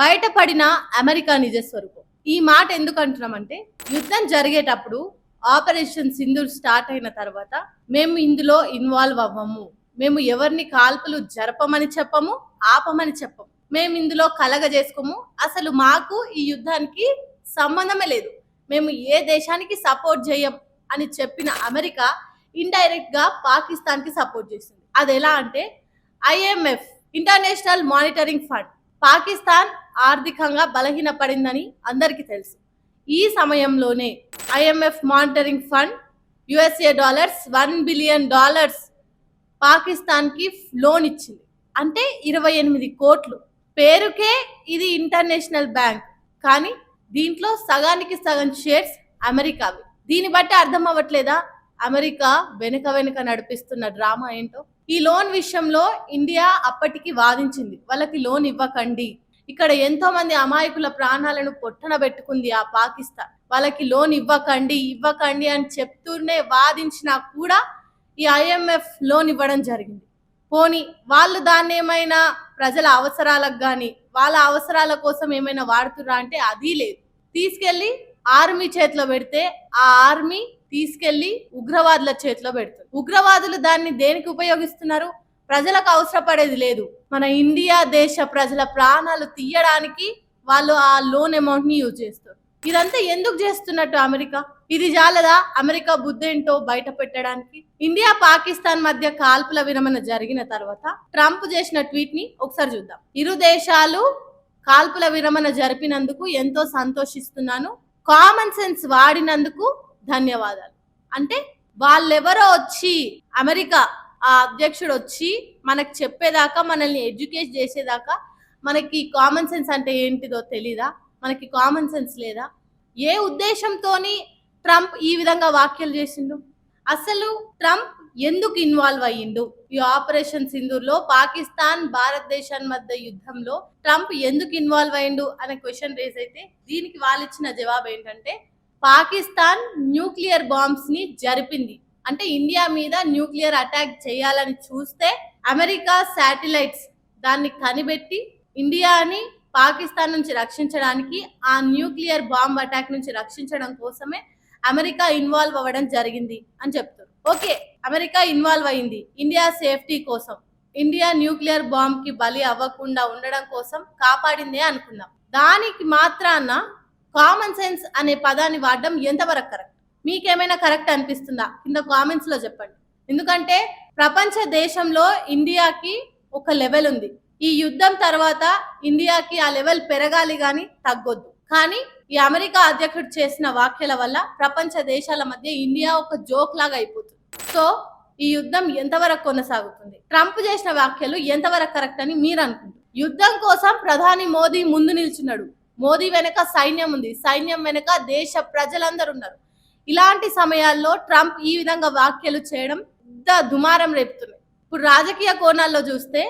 బయటపడిన అమెరికా నిజ స్వరూపం. ఈ మాట ఎందుకు అంటున్నామంటే యుద్ధం జరిగేటప్పుడు ఆపరేషన్ సింధూర్ స్టార్ట్ అయిన తర్వాత మేము ఇందులో ఇన్వాల్వ్ అవ్వము. మేము ఎవరిని కాల్పులు జరపమని చెప్పము ఆపమని చెప్పము. మేము ఇందులో కలగ చేసుకోము అసలు మాకు ఈ యుద్ధానికి సంబంధమే లేదు. మేము ఏ దేశానికి సపోర్ట్ చేయం అని చెప్పిన అమెరికా ఇండైరెక్ట్గా పాకిస్తాన్కి సపోర్ట్ చేసింది. అది ఎలా అంటే IMF international monitoring fund Pakistan ఆర్థికంగా బలహీనపడిందని అందరికీ తెలుసు. ఈ సమయంలోనే IMF monitoring fund USA dollars one billion dollars పాకిస్తాన్కి లోన్ ఇచ్చింది. అంటే ఇరవై ఎనిమిది కోట్లు. పేరుకే ఇది ఇంటర్నేషనల్ బ్యాంక్. కానీ దీంట్లో సగానికి సగం షేర్స్ అమెరికావి. దీన్ని బట్టి అర్థం అవ్వట్లేదా? అమెరికా వెనుక వెనుక నడిపిస్తున్న డ్రామా ఏంటో? ఈ లోన్ విషయంలో ఇండియా అప్పటికి వాదించింది. వాళ్ళకి లోన్ ఇవ్వకండి. ఇక్కడ ఎంతో మంది అమాయకుల ప్రాణాలను పొట్టన పెట్టుకుంది ఆ పాకిస్తాన్. వాళ్ళకి లోన్ ఇవ్వకండి ఇవ్వకండి అని చెప్తూనే వాదించినా కూడా ఈ ఐఎంఎఫ్ లోన్ ఇవ్వడం జరిగింది. పోని వాళ్ళు దాన్ని ఏమైనా ప్రజల అవసరాలకు కానీ వాళ్ళ అవసరాల కోసం ఏమైనా వాడుతురా అంటే అది లేదు. తీసుకెళ్ళి ఆర్మీ చేతిలో పెడితే ఆ ఆర్మీ తీసుకెళ్ళి ఉగ్రవాదుల చేతిలో పెడుతుంది. ఉగ్రవాదులు దాన్ని దేనికి ఉపయోగిస్తున్నారు? ప్రజలకు అవసరపడేది లేదు. మన ఇండియా దేశ ప్రజల ప్రాణాలు తీయడానికి వాళ్ళు ఆ లోన్ అమౌంట్ని యూజ్ చేస్తారు. ఇదంతా ఎందుకు చేస్తున్నట్టు అమెరికా? ఇది జాలదా? అమెరికా బుద్ధేంటో బయట పెట్టడానికి? ఇండియా పాకిస్తాన్ మధ్య కాల్పుల విరమణ జరిగిన తర్వాత ట్రంప్ చేసిన ట్వీట్ని ఒకసారి చూద్దాం. ఇరు దేశాలు కాల్పుల విరమణ జరిపినందుకు ఎంతో సంతోషిస్తున్నాను. కామన్ సెన్స్ వాడినందుకు ధన్యవాదాలు. అంటే వాళ్ళెవరో వచ్చి అమెరికా ఆ అధ్యక్షుడు వచ్చి మనకు చెప్పేదాకా మనల్ని ఎడ్యుకేట్ చేసేదాకా మనకి కామన్ సెన్స్ అంటే ఏంటిదో తెలీదా? మనకి కామన్ సెన్స్ లేదా? ఏ ఉద్దేశంతోని ట్రంప్ ఈ విధంగా వ్యాఖ్యలు చేసిండు? అసలు ట్రంప్ ఎందుకు ఇన్వాల్వ్ అయ్యిండు? ఈ ఆపరేషన్ సింధూర్లో పాకిస్తాన్ భారతదేశం మధ్య యుద్ధంలో ట్రంప్ ఎందుకు ఇన్వాల్వ్ అయ్యిండు అనే క్వశ్చన్ రేజ్ అయితే దీనికి వాళ్ళు ఇచ్చిన జవాబు ఏంటంటే పాకిస్తాన్ న్యూక్లియర్ బాంబ్స్ని జరిపింది. అంటే ఇండియా మీద న్యూక్లియర్ అటాక్ చేయాలని చూస్తే అమెరికా శాటిలైట్స్ దాన్ని కనిపెట్టి ఇండియాని పాకిస్తాన్ నుంచి రక్షించడానికి ఆ న్యూక్లియర్ బాంబ్ అటాక్ నుంచి రక్షించడం కోసమే అమెరికా ఇన్వాల్వ్ అవ్వడం జరిగింది అని చెప్తారు. ఓకే అమెరికా ఇన్వాల్వ్ అయింది. ఇండియా సేఫ్టీ కోసం. ఇండియా న్యూక్లియర్ బాంబ్కి బలి అవ్వకుండా ఉండడం కోసం కాపాడిందే అనుకుందాం. దానికి మాత్రాన కామన్ సెన్స్ అనే పదాన్ని వాడడం ఎంతవరకు కరెక్ట్? మీకేమైనా కరెక్ట్ అనిపిస్తుందా? కింద కామెంట్స్లో చెప్పండి. ఎందుకంటే ప్రపంచ దేశంలో ఇండియాకి ఒక లెవెల్ ఉంది. ఈ యుద్ధం తర్వాత ఇండియాకి ఆ లెవెల్ పెరగాలి కానీ తగ్గొద్దు. కానీ ఈ అమెరికా అధ్యక్షుడు చేసిన వ్యాఖ్యల వల్ల ప్రపంచ దేశాల మధ్య ఇండియా ఒక జోక్ లాగా అయిపోతుంది. సో ఈ యుద్ధం ఎంతవరకు కొనసాగుతుంది? ట్రంప్ చేసిన వ్యాఖ్యలు ఎంతవరకు కరెక్ట్ అని మీరు అనుకుంటారు యుద్ధం కోసం ప్రధాని మోదీ ముందు నిల్చున్నాడు. మోదీ వెనక సైన్యం ఉంది. సైన్యం వెనక దేశ ప్రజలందరూ ఉన్నారు. ఇలాంటి సమయాల్లో ట్రంప్ ఈ విధంగా వ్యాఖ్యలు చేయడం పెద్ద దుమారం రేపుతున్నాయి ఇప్పుడు రాజకీయ కోణాల్లో చూస్తే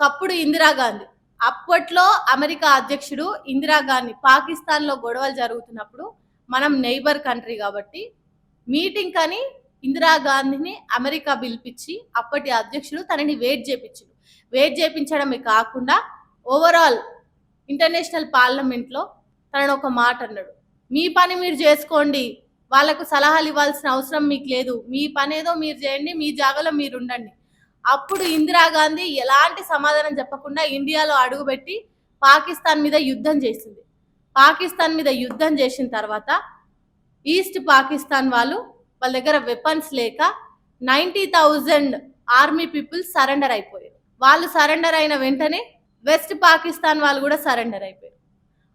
ఒకప్పుడు ఇందిరాగాంధీ అప్పట్లో అమెరికా అధ్యక్షుడు ఇందిరాగాంధీ పాకిస్తాన్లో గొడవలు జరుగుతున్నప్పుడు మనం నైబర్ కంట్రీ కాబట్టి మీటింగ్ కానీ ఇందిరాగాంధీని అమెరికా పిలిపించి అప్పటి అధ్యక్షుడు తనని వెయిట్ చేపించాడు. వెయిట్ చేపించడమే కాకుండా ఓవరాల్ ఇంటర్నేషనల్ పార్లమెంట్లో తనను ఒక మాట అన్నాడు. మీ పని మీరు చేసుకోండి వాళ్ళకు సలహాలు ఇవ్వాల్సిన అవసరం మీకు లేదు. మీ పనేదో మీరు చేయండి మీ జాగాలో మీరు ఉండండి. అప్పుడు ఇందిరాగాంధీ ఎలాంటి సమాధానం చెప్పకుండా ఇండియాలో అడుగుపెట్టి పాకిస్తాన్ మీద యుద్ధం చేసింది. పాకిస్తాన్ మీద యుద్ధం చేసిన తర్వాత ఈస్ట్ పాకిస్తాన్ వాళ్ళు వాళ్ళ దగ్గర వెపన్స్ లేక ninety thousand army people surrender అయిపోయారు. వాళ్ళు సరెండర్ అయిన వెంటనే వెస్ట్ పాకిస్తాన్ వాళ్ళు కూడా సరెండర్ అయిపోయారు.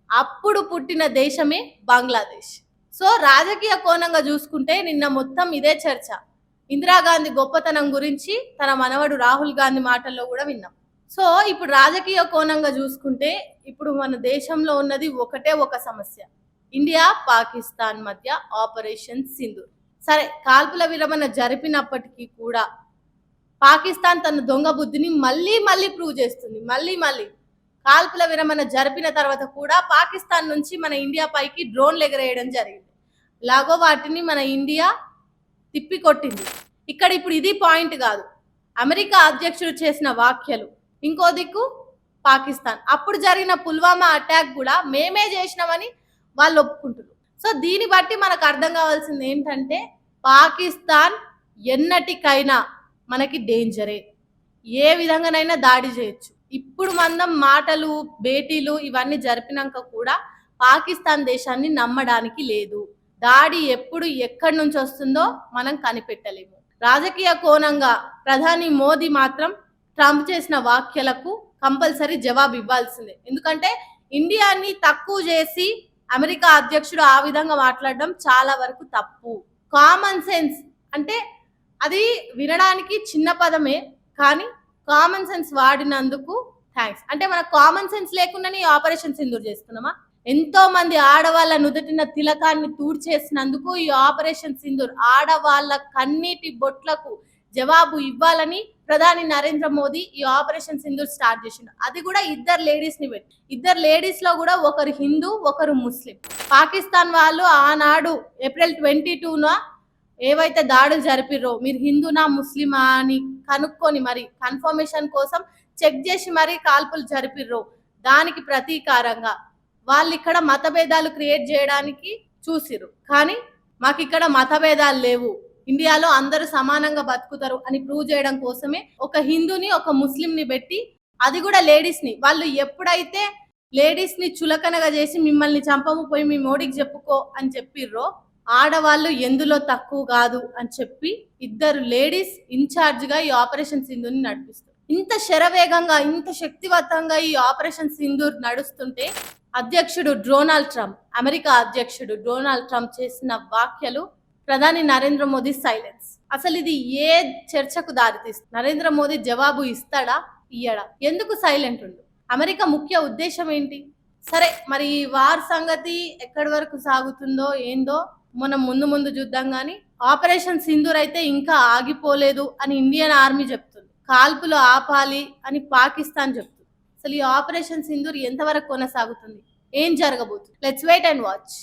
అప్పుడు పుట్టిన దేశమే బంగ్లాదేశ్. సో రాజకీయ కోణంగా చూసుకుంటే నిన్న మొత్తం ఇదే చర్చ. ఇందిరాగాంధీ గొప్పతనం గురించి తన మనవడు రాహుల్ గాంధీ మాటల్లో కూడా విన్నాం. సో ఇప్పుడు రాజకీయ కోణంగా చూసుకుంటే ఇప్పుడు మన దేశంలో ఉన్నది ఒకటే ఒక సమస్య. ఇండియా పాకిస్తాన్ మధ్య ఆపరేషన్ సింధు సరే కాల్పుల విరమణ జరిపినప్పటికీ కూడా పాకిస్తాన్ తన దొంగ బుద్ధిని మళ్ళీ మళ్ళీ ప్రూవ్ చేస్తుంది. మళ్ళీ మళ్ళీ కాల్పుల విరమణ జరిపిన తర్వాత కూడా పాకిస్తాన్ నుంచి మన ఇండియా పైకి డ్రోన్లు ఎగరేయడం జరిగింది. లాగో వాటిని మన ఇండియా తిప్పి కొట్టింది ఇక్కడ ఇప్పుడు ఇది పాయింట్ కాదు. అమెరికా అధ్యక్షుడు చేసిన వ్యాఖ్యలు. ఇంకో దిక్కు పాకిస్తాన్. అప్పుడు జరిగిన పుల్వామా అటాక్ కూడా మేమే చేసినామని వాళ్ళు ఒప్పుకుంటున్నారు. సో దీన్ని బట్టి మనకు అర్థం కావాల్సింది ఏంటంటే పాకిస్తాన్ ఎన్నటికైనా మనకి డేంజరే. ఏ విధంగానైనా దాడి చేయొచ్చు. ఇప్పుడు మనం మాటలు భేటీలు ఇవన్నీ జరిపినాక కూడా పాకిస్తాన్ దేశాన్ని నమ్మడానికి లేదు. దాడి ఎప్పుడు ఎక్కడి నుంచి వస్తుందో మనం కనిపెట్టలేము. రాజకీయ కోణంగా ప్రధాని మోదీ మాత్రం ట్రంప్ చేసిన వ్యాఖ్యలకు కంపల్సరీ జవాబు ఇవ్వాల్సిందే. ఎందుకంటే ఇండియాని తక్కువ చేసి అమెరికా అధ్యక్షుడు ఆ విధంగా మాట్లాడడం చాలా వరకు తప్పు. కామన్ సెన్స్ అంటే అది వినడానికి చిన్న పదమే కానీ కామన్ సెన్స్ వాడినందుకు థ్యాంక్స్ అంటే మన కామన్ సెన్స్ లేకుండానే ఈ ఆపరేషన్ సింధూర్ చేస్తున్నామా? ఎంతో మంది ఆడవాళ్ళ నుదుటిన తిలకాన్ని తూడ్చేసినందుకు ఈ ఆపరేషన్ సింధూర్ ఆడవాళ్ళ కన్నీటి బొట్లకు జవాబు ఇవ్వాలని ప్రధాని నరేంద్ర మోదీ ఈ ఆపరేషన్ సింధూర్ స్టార్ట్ చేసిండు. అది కూడా ఇద్దరు లేడీస్ని పెట్టి. ఇద్దరు లేడీస్లో కూడా ఒకరు హిందూ ఒకరు ముస్లిం. పాకిస్తాన్ వాళ్ళు ఆనాడు ఏప్రిల్ ట్వంటీ టూన ఏవైతే దాడులు జరిపిర్రో మీరు హిందూనా ముస్లిమా అని కనుక్కొని మరి కన్ఫర్మేషన్ కోసం చెక్ చేసి మరి కాల్పులు జరిపిర్రో. దానికి ప్రతీకారంగా వాళ్ళు ఇక్కడ మతభేదాలు క్రియేట్ చేయడానికి చూసిరు కానీ మాకు ఇక్కడ మతభేదాలు లేవు. ఇండియాలో అందరూ సమానంగా బతుకుతారు అని ప్రూవ్ చేయడం కోసమే ఒక హిందూని ఒక ముస్లింని పెట్టి అది కూడా లేడీస్ని. వాళ్ళు ఎప్పుడైతే లేడీస్ని చులకనగా చేసి మిమ్మల్ని చంపము పోయి మీ మోడీకి చెప్పుకో అని చెప్పిర్రో ఆడవాళ్ళు ఎందులో తక్కువ కాదు అని చెప్పి ఇద్దరు లేడీస్ ఇన్ఛార్జ్గా ఈ ఆపరేషన్ సింధుని నడిపిస్తారు. ఇంత శరవేగంగా ఇంత శక్తివంతంగా ఈ ఆపరేషన్ సింధూర్ నడుస్తుంటే అధ్యక్షుడు డొనాల్డ్ ట్రంప్ అమెరికా అధ్యక్షుడు డొనాల్డ్ ట్రంప్ చేసిన వ్యాఖ్యలు ప్రధాని నరేంద్ర మోదీ సైలెన్స్. అసలు ఇది ఏ చర్చకు దారితీస్తుంది నరేంద్ర మోదీ జవాబు ఇస్తాడా? ఇయ్యడా? ఎందుకు సైలెంట్ ఉండు? అమెరికా ముఖ్య ఉద్దేశం ఏంటి? సరే మరి ఈ వార్ సంగతి ఎక్కడి వరకు సాగుతుందో ఏందో మనం ముందు ముందు చూద్దాం కానీ ఆపరేషన్ సింధూర్ అయితే ఇంకా ఆగిపోలేదు అని ఇండియన్ ఆర్మీ చెప్తుంది. కాల్పులు ఆపాలి అని పాకిస్తాన్ చెప్తుంది. అసలు ఈ ఆపరేషన్ సింధూర్ ఎంతవరకు కొనసాగుతుంది? ఏం జరగబోతుంది? Let's wait and watch